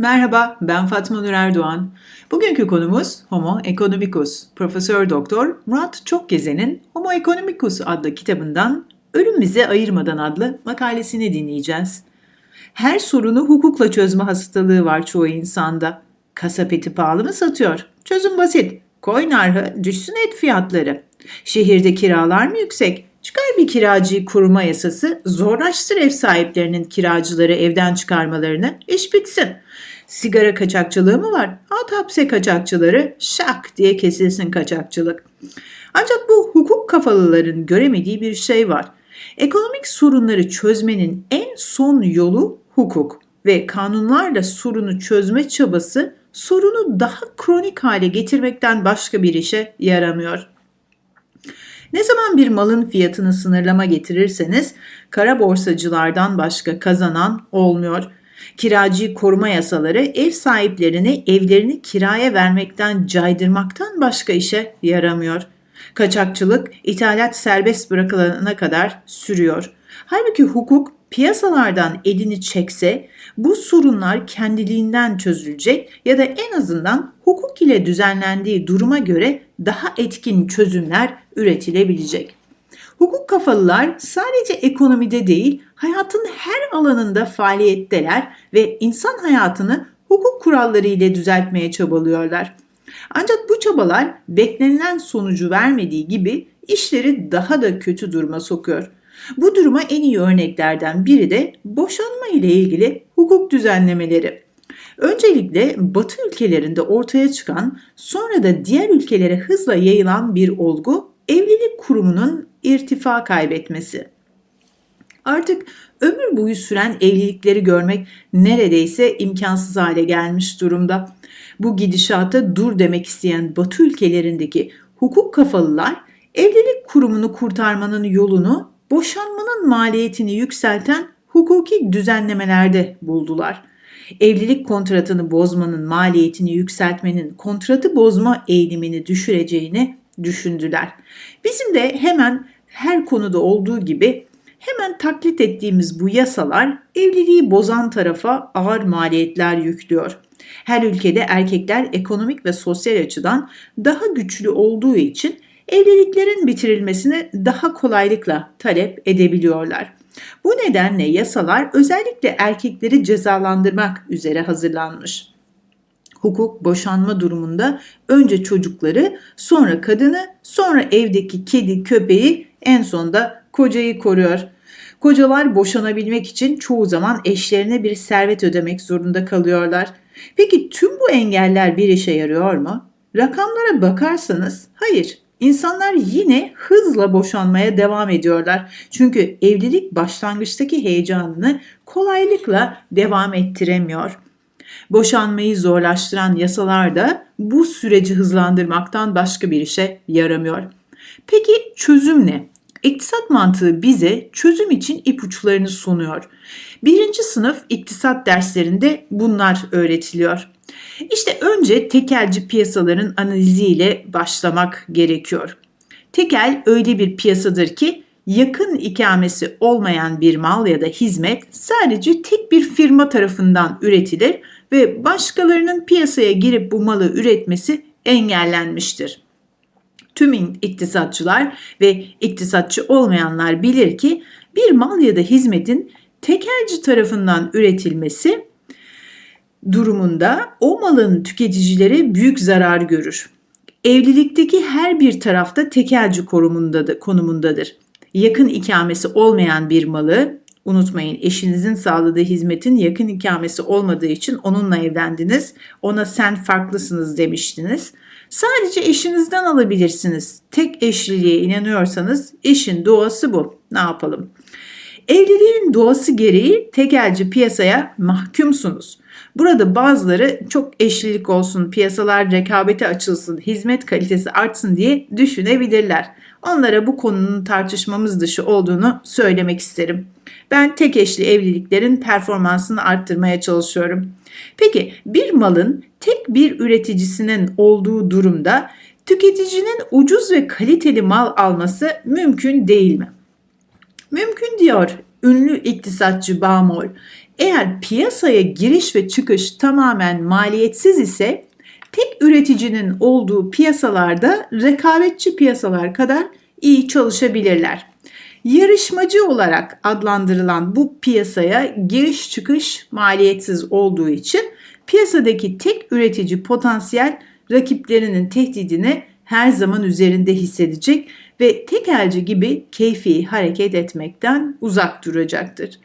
Merhaba, ben Fatma Nur Erdoğan. Bugünkü konumuz Homo economicus. Profesör Doktor Murat Çokgezen'in Homo economicus adlı kitabından Ölüm Bizi Ayırmadan adlı makalesini dinleyeceğiz. Her sorunu hukukla çözme hastalığı var çoğu insanda. Kasap eti pahalı mı satıyor? Çözüm basit. Koy narhı, düşsün et fiyatları. Şehirde kiralar mı yüksek? Çıkar bir kiracıyı koruma yasası, zorlaştır ev sahiplerinin kiracıları evden çıkarmalarını, iş bitsin. Sigara kaçakçılığı mı var? At hapse kaçakçıları, şak diye kesilsin kaçakçılık. Ancak bu hukuk kafalıların göremediği bir şey var. Ekonomik sorunları çözmenin en son yolu hukuk ve kanunlarla sorunu çözme çabası sorunu daha kronik hale getirmekten başka bir işe yaramıyor. Ne zaman bir malın fiyatını sınırlama getirirseniz kara borsacılardan başka kazanan olmuyor. Kiracıyı koruma yasaları ev sahiplerini evlerini kiraya vermekten caydırmaktan başka işe yaramıyor. Kaçakçılık ithalat serbest bırakılana kadar sürüyor. Halbuki hukuk piyasalardan elini çekse bu sorunlar kendiliğinden çözülecek ya da en azından hukuk ile düzenlendiği duruma göre daha etkin çözümler üretilebilecek. Hukuk kafalılar sadece ekonomide değil, hayatın her alanında faaliyetteler ve insan hayatını hukuk kuralları ile düzeltmeye çabalıyorlar. Ancak bu çabalar beklenilen sonucu vermediği gibi işleri daha da kötü duruma sokuyor. Bu duruma en iyi örneklerden biri de boşanma ile ilgili hukuk düzenlemeleri. Öncelikle Batı ülkelerinde ortaya çıkan, sonra da diğer ülkelere hızla yayılan bir olgu evlilik kurumunun irtifa kaybetmesi. Artık ömür boyu süren evlilikleri görmek neredeyse imkansız hale gelmiş durumda. Bu gidişata dur demek isteyen Batı ülkelerindeki hukuk kafalılar evlilik kurumunu kurtarmanın yolunu boşanmanın maliyetini yükselten hukuki düzenlemelerde buldular. Evlilik kontratını bozmanın maliyetini yükseltmenin kontratı bozma eğilimini düşüreceğini düşündüler. Bizim de hemen her konuda olduğu gibi hemen taklit ettiğimiz bu yasalar evliliği bozan tarafa ağır maliyetler yüklüyor. Her ülkede erkekler ekonomik ve sosyal açıdan daha güçlü olduğu için evliliklerin bitirilmesini daha kolaylıkla talep edebiliyorlar. Bu nedenle yasalar özellikle erkekleri cezalandırmak üzere hazırlanmış. Hukuk boşanma durumunda önce çocukları, sonra kadını, sonra evdeki kedi, köpeği, en sonda kocayı koruyor. Kocalar boşanabilmek için çoğu zaman eşlerine bir servet ödemek zorunda kalıyorlar. Peki tüm bu engeller bir işe yarıyor mu? Rakamlara bakarsanız hayır. İnsanlar yine hızla boşanmaya devam ediyorlar. Çünkü evlilik başlangıçtaki heyecanını kolaylıkla devam ettiremiyor. Boşanmayı zorlaştıran yasalar da bu süreci hızlandırmaktan başka bir işe yaramıyor. Peki çözüm ne? İktisat mantığı bize çözüm için ipuçlarını sunuyor. Birinci sınıf iktisat derslerinde bunlar öğretiliyor. İşte önce tekelci piyasaların analiziyle başlamak gerekiyor. Tekel öyle bir piyasadır ki yakın ikamesi olmayan bir mal ya da hizmet sadece tek bir firma tarafından üretilir ve başkalarının piyasaya girip bu malı üretmesi engellenmiştir. Tüm iktisatçılar ve iktisatçı olmayanlar bilir ki bir mal ya da hizmetin tekelci tarafından üretilmesi durumunda o malın tüketicileri büyük zarar görür. Evlilikteki her bir tarafta tekelci konumundadır. Yakın ikamesi olmayan bir malı unutmayın eşinizin sağladığı hizmetin yakın ikamesi olmadığı için onunla evlendiniz. Ona sen farklısınız demiştiniz. Sadece eşinizden alabilirsiniz. Tek eşliliğe inanıyorsanız işin doğası bu. Ne yapalım? Evliliğin doğası gereği tekelci piyasaya mahkumsunuz. Burada bazıları çok eşlilik olsun, piyasalar rekabete açılsın, hizmet kalitesi artsın diye düşünebilirler. Onlara bu konunun tartışmamız dışı olduğunu söylemek isterim. Ben tek eşli evliliklerin performansını arttırmaya çalışıyorum. Peki bir malın tek bir üreticisinin olduğu durumda tüketicinin ucuz ve kaliteli mal alması mümkün değil mi? Mümkün diyor ünlü iktisatçı Bamol, eğer piyasaya giriş ve çıkış tamamen maliyetsiz ise tek üreticinin olduğu piyasalarda rekabetçi piyasalar kadar iyi çalışabilirler. Yarışmacı olarak adlandırılan bu piyasaya giriş çıkış maliyetsiz olduğu için piyasadaki tek üretici potansiyel rakiplerinin tehdidini her zaman üzerinde hissedecek ve tekelci gibi keyfi hareket etmekten uzak duracaktır.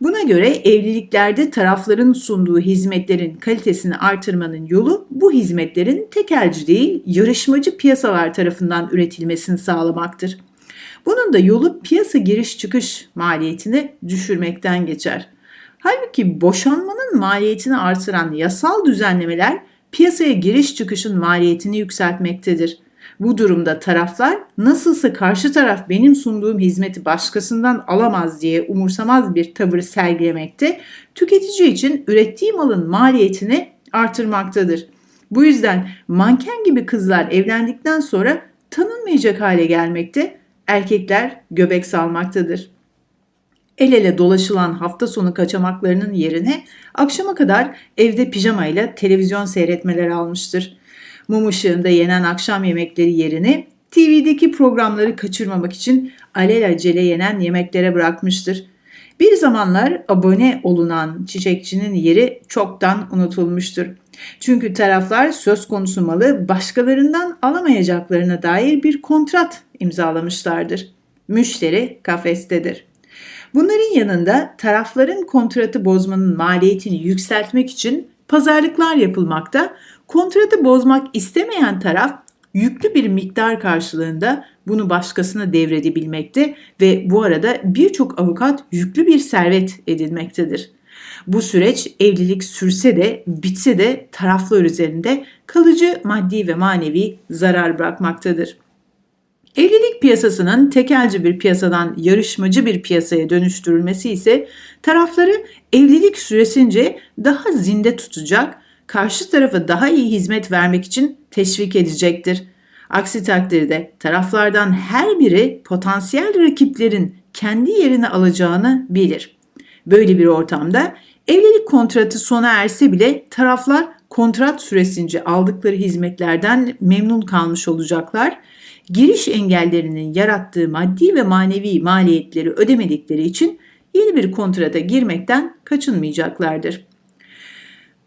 Buna göre evliliklerde tarafların sunduğu hizmetlerin kalitesini artırmanın yolu bu hizmetlerin tekelci değil yarışmacı piyasalar tarafından üretilmesini sağlamaktır. Bunun da yolu piyasa giriş çıkış maliyetini düşürmekten geçer. Halbuki boşanmanın maliyetini artıran yasal düzenlemeler piyasaya giriş çıkışın maliyetini yükseltmektedir. Bu durumda taraflar nasılsa karşı taraf benim sunduğum hizmeti başkasından alamaz diye umursamaz bir tavır sergilemekte, tüketici için ürettiği malın maliyetini artırmaktadır. Bu yüzden manken gibi kızlar evlendikten sonra tanınmayacak hale gelmekte, erkekler göbek salmaktadır. El ele dolaşılan hafta sonu kaçamaklarının yerine akşama kadar evde pijamayla televizyon seyretmeler almıştır mum ışığında yenen akşam yemekleri yerine TV'deki programları kaçırmamak için alelacele yenen yemeklere bırakmıştır. Bir zamanlar abone olunan çiçekçinin yeri çoktan unutulmuştur. Çünkü taraflar söz konusu malı başkalarından alamayacaklarına dair bir kontrat imzalamışlardır. Müşteri kafestedir. Bunların yanında tarafların kontratı bozmanın maliyetini yükseltmek için pazarlıklar yapılmakta Kontratı bozmak istemeyen taraf yüklü bir miktar karşılığında bunu başkasına devredebilmekte ve bu arada birçok avukat yüklü bir servet edinmektedir. Bu süreç evlilik sürse de bitse de taraflar üzerinde kalıcı maddi ve manevi zarar bırakmaktadır. Evlilik piyasasının tekelci bir piyasadan yarışmacı bir piyasaya dönüştürülmesi ise tarafları evlilik süresince daha zinde tutacak karşı tarafa daha iyi hizmet vermek için teşvik edecektir. Aksi takdirde taraflardan her biri potansiyel rakiplerin kendi yerini alacağını bilir. Böyle bir ortamda evlilik kontratı sona erse bile taraflar kontrat süresince aldıkları hizmetlerden memnun kalmış olacaklar. Giriş engellerinin yarattığı maddi ve manevi maliyetleri ödemedikleri için yeni bir kontrata girmekten kaçınmayacaklardır.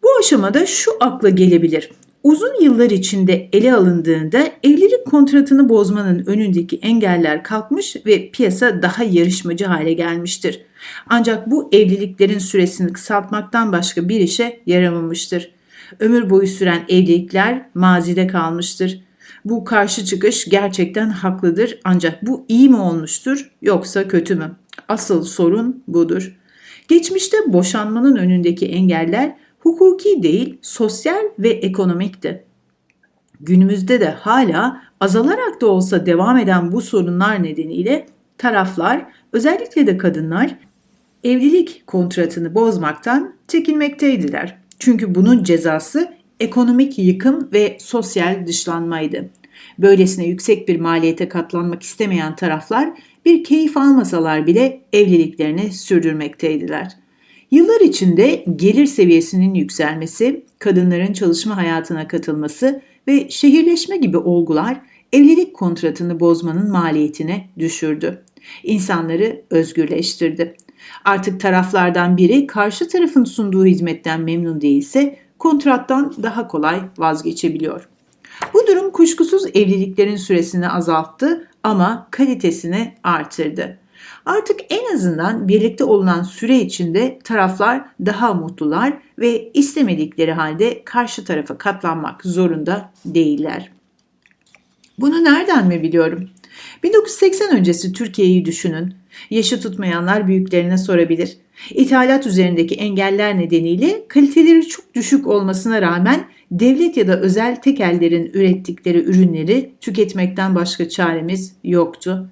Bu aşamada şu akla gelebilir. Uzun yıllar içinde ele alındığında evlilik kontratını bozmanın önündeki engeller kalkmış ve piyasa daha yarışmacı hale gelmiştir. Ancak bu evliliklerin süresini kısaltmaktan başka bir işe yaramamıştır. Ömür boyu süren evlilikler mazide kalmıştır. Bu karşı çıkış gerçekten haklıdır ancak bu iyi mi olmuştur yoksa kötü mü? Asıl sorun budur. Geçmişte boşanmanın önündeki engeller hukuki değil sosyal ve ekonomikti. Günümüzde de hala azalarak da olsa devam eden bu sorunlar nedeniyle taraflar özellikle de kadınlar evlilik kontratını bozmaktan çekinmekteydiler. Çünkü bunun cezası ekonomik yıkım ve sosyal dışlanmaydı. Böylesine yüksek bir maliyete katlanmak istemeyen taraflar bir keyif almasalar bile evliliklerini sürdürmekteydiler. Yıllar içinde gelir seviyesinin yükselmesi, kadınların çalışma hayatına katılması ve şehirleşme gibi olgular evlilik kontratını bozmanın maliyetini düşürdü. İnsanları özgürleştirdi. Artık taraflardan biri karşı tarafın sunduğu hizmetten memnun değilse kontrattan daha kolay vazgeçebiliyor. Bu durum kuşkusuz evliliklerin süresini azalttı ama kalitesini artırdı. Artık en azından birlikte olunan süre içinde taraflar daha mutlular ve istemedikleri halde karşı tarafa katlanmak zorunda değiller. Bunu nereden mi biliyorum? 1980 öncesi Türkiye'yi düşünün. Yaşı tutmayanlar büyüklerine sorabilir. İthalat üzerindeki engeller nedeniyle kaliteleri çok düşük olmasına rağmen devlet ya da özel tekellerin ürettikleri ürünleri tüketmekten başka çaremiz yoktu.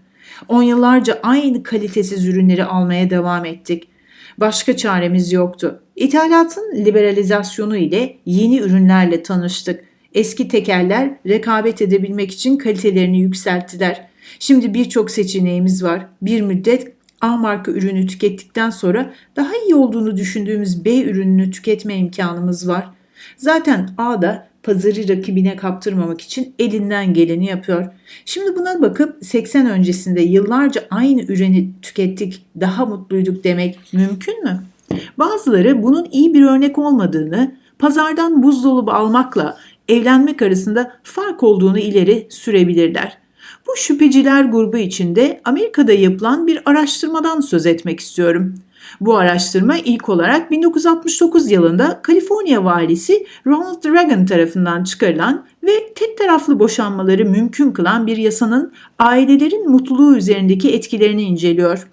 On yıllarca aynı kalitesiz ürünleri almaya devam ettik. Başka çaremiz yoktu. İthalatın liberalizasyonu ile yeni ürünlerle tanıştık. Eski tekerler rekabet edebilmek için kalitelerini yükselttiler. Şimdi birçok seçeneğimiz var. Bir müddet A marka ürünü tükettikten sonra daha iyi olduğunu düşündüğümüz B ürününü tüketme imkanımız var. Zaten A da pazarı rakibine kaptırmamak için elinden geleni yapıyor. Şimdi buna bakıp 80 öncesinde yıllarca aynı ürünü tükettik, daha mutluyduk demek mümkün mü? Bazıları bunun iyi bir örnek olmadığını, pazardan buzdolabı almakla evlenmek arasında fark olduğunu ileri sürebilirler. Bu şüpheciler grubu içinde Amerika'da yapılan bir araştırmadan söz etmek istiyorum. Bu araştırma ilk olarak 1969 yılında Kaliforniya valisi Ronald Reagan tarafından çıkarılan ve tek taraflı boşanmaları mümkün kılan bir yasanın ailelerin mutluluğu üzerindeki etkilerini inceliyor.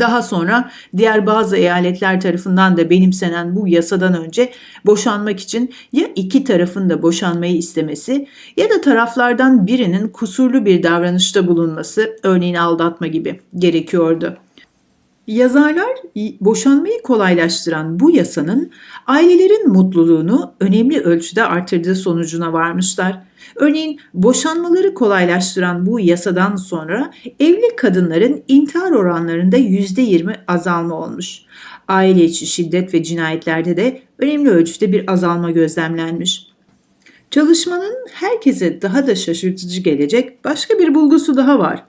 Daha sonra diğer bazı eyaletler tarafından da benimsenen bu yasadan önce boşanmak için ya iki tarafın da boşanmayı istemesi ya da taraflardan birinin kusurlu bir davranışta bulunması, örneğin aldatma gibi gerekiyordu. Yazarlar boşanmayı kolaylaştıran bu yasanın ailelerin mutluluğunu önemli ölçüde artırdığı sonucuna varmışlar. Örneğin boşanmaları kolaylaştıran bu yasadan sonra evli kadınların intihar oranlarında %20 azalma olmuş. Aile içi şiddet ve cinayetlerde de önemli ölçüde bir azalma gözlemlenmiş. Çalışmanın herkese daha da şaşırtıcı gelecek başka bir bulgusu daha var.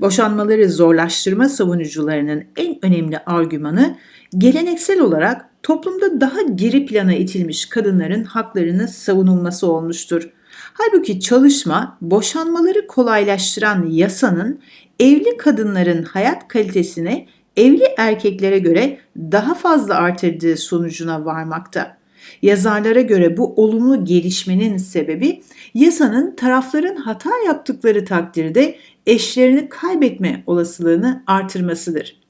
Boşanmaları zorlaştırma savunucularının en önemli argümanı geleneksel olarak toplumda daha geri plana itilmiş kadınların haklarını savunulması olmuştur. Halbuki çalışma boşanmaları kolaylaştıran yasanın evli kadınların hayat kalitesine evli erkeklere göre daha fazla artırdığı sonucuna varmakta. Yazarlara göre bu olumlu gelişmenin sebebi yasanın tarafların hata yaptıkları takdirde eşlerini kaybetme olasılığını artırmasıdır.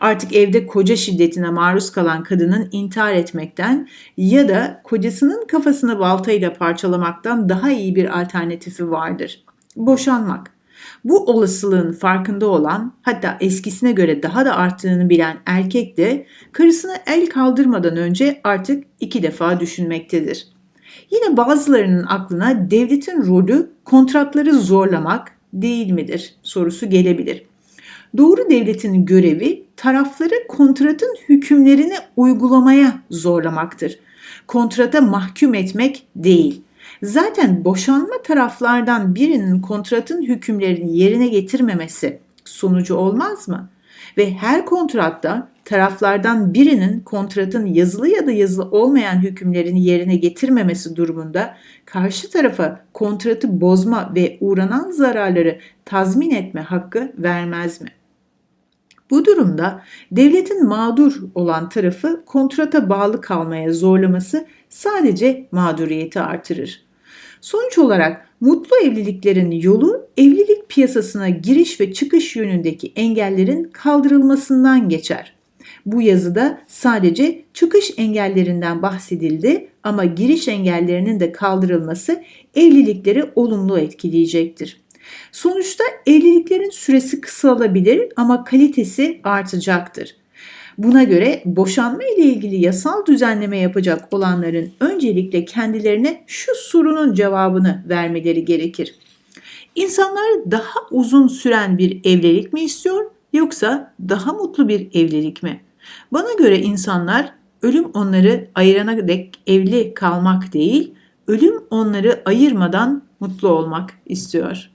Artık evde koca şiddetine maruz kalan kadının intihar etmekten ya da kocasının kafasını baltayla parçalamaktan daha iyi bir alternatifi vardır. Boşanmak. Bu olasılığın farkında olan hatta eskisine göre daha da arttığını bilen erkek de karısına el kaldırmadan önce artık iki defa düşünmektedir. Yine bazılarının aklına devletin rolü kontratları zorlamak değil midir sorusu gelebilir. Doğru devletin görevi tarafları kontratın hükümlerini uygulamaya zorlamaktır. Kontrata mahkum etmek değil. Zaten boşanma taraflardan birinin kontratın hükümlerini yerine getirmemesi sonucu olmaz mı? Ve her kontratta taraflardan birinin kontratın yazılı ya da yazılı olmayan hükümlerini yerine getirmemesi durumunda karşı tarafa kontratı bozma ve uğranan zararları tazmin etme hakkı vermez mi? Bu durumda devletin mağdur olan tarafı kontrata bağlı kalmaya zorlaması sadece mağduriyeti artırır. Sonuç olarak mutlu evliliklerin yolu evlilik piyasasına giriş ve çıkış yönündeki engellerin kaldırılmasından geçer. Bu yazıda sadece çıkış engellerinden bahsedildi ama giriş engellerinin de kaldırılması evlilikleri olumlu etkileyecektir. Sonuçta evliliklerin süresi kısalabilir ama kalitesi artacaktır. Buna göre boşanma ile ilgili yasal düzenleme yapacak olanların öncelikle kendilerine şu sorunun cevabını vermeleri gerekir. İnsanlar daha uzun süren bir evlilik mi istiyor yoksa daha mutlu bir evlilik mi? Bana göre insanlar ölüm onları ayırana dek evli kalmak değil, ölüm onları ayırmadan mutlu olmak istiyor.